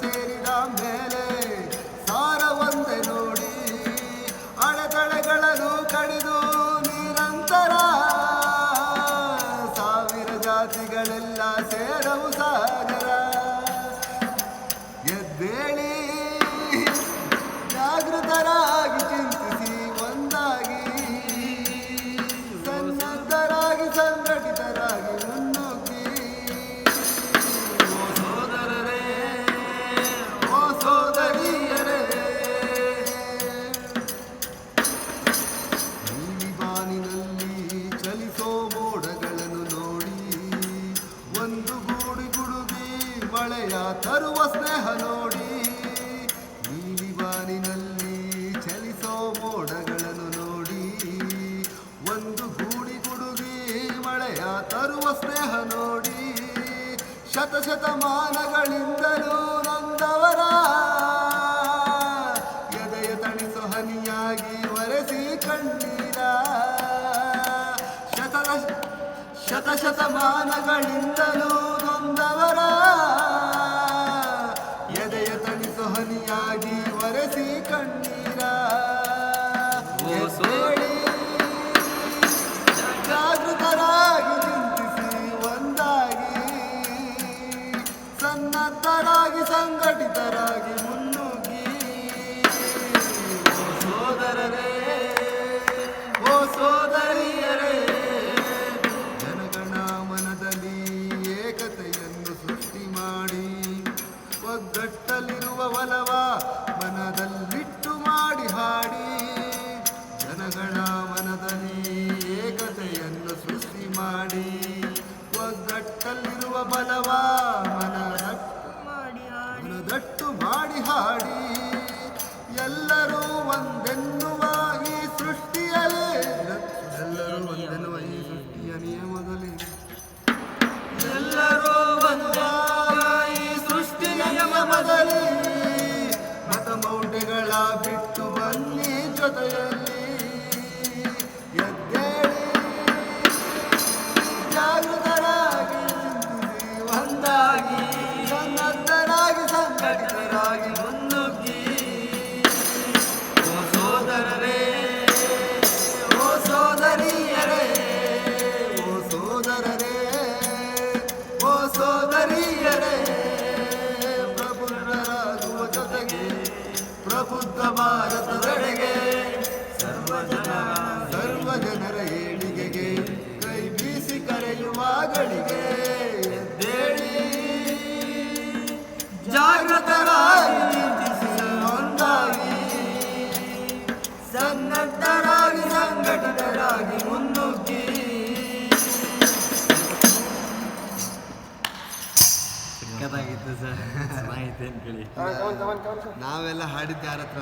ಸೇರಿದ ಮೇಲೆ ತರುವ ಸ್ನೇಹ ನೋಡಿ. ನೀಲಿವಾನಿನಲ್ಲಿ ಚಲಿಸೋ ಮೋಡಗಳನ್ನು ನೋಡಿ. ಒಂದು ಗೂಡಿ ಗುಡುಗಿ ಮಳೆಯ ತರುವ ಸ್ನೇಹ ನೋಡಿ. ಶತಶತಮಾನಗಳಿಂದಲೂ ನೊಂದವರ. ಎದೆಯ ತಣಿಸೋ ಹನಿಯಾಗಿ ಒರೆಸಿ ಕಣ್ಣೀರ. ಶತ ಶತಶತಮಾನಗಳಿಂದಲೂ ನೊಂದವ. ಸನ್ನದ್ಧರಾಗಿ ಸಂಘಟಿತರಾಗಿ ಮುನ್ನುಗ್ಗಿ. ಸೋದರರೇ, ಓ ಸೋದರಿಯರೇ ಜನಗಣ ಮನದಲ್ಲಿ ಏಕತೆಯನ್ನು ಸೃಷ್ಟಿ ಮಾಡಿ, ಒಗ್ಗಟ್ಟಲಿರುವ ಒಲವ ಮನದಲ್ಲಿಟ್ಟು ಮಾಡಿ ಹಾಡಿ ಜನಗಣ ಮಾಡಿ ಹಾಡಿ. ಎಲ್ಲರೂ ಒಂದೆನ್ನುವ ಈ ಸೃಷ್ಟಿಯಲ್ಲಿ. ಎಲ್ಲರೂ ಒಂದೆನ್ನುವ ಈ ಸೃಷ್ಟಿಯ ನಿಯಮದಲ್ಲಿ. ಎಲ್ಲರೂ ಒಂದಾಗಿ ಈ ಸೃಷ್ಟಿ ನಿಯಮದಲ್ಲಿ. ಮತ ಮೌಢ್ಯಗಳ ಬಿಟ್ಟು ಬನ್ನಿ ಜೊತೆಯಲ್ಲಿ. ಪ್ರಬುದ್ಧ ಭಾರತದೆಡೆಗೆ ಸರ್ವ ಜನ, ಸರ್ವ ಜನರ ಏಳಿಗೆಗೆ ಕೈ ಬೀಸಿ ಕರೆಯುವಾಗಳಿಗೆ ಎದ್ದೇಳಿ ಜಾಗೃತರಾಗಿ ಚಿಂತಿಸಿ ಒಂದಾಗಿ. ಸನ್ನದ್ಧರಾಗಿ ಸಖತ್ತಾಗಿತ್ತು ಸರ್. ಚೆನ್ನಾಗಿತ್ತು ಅಂತ ಹೇಳಿ ನಾವೆಲ್ಲ ಹಾಡಿದ್ದು ಯಾರ ಹತ್ರ?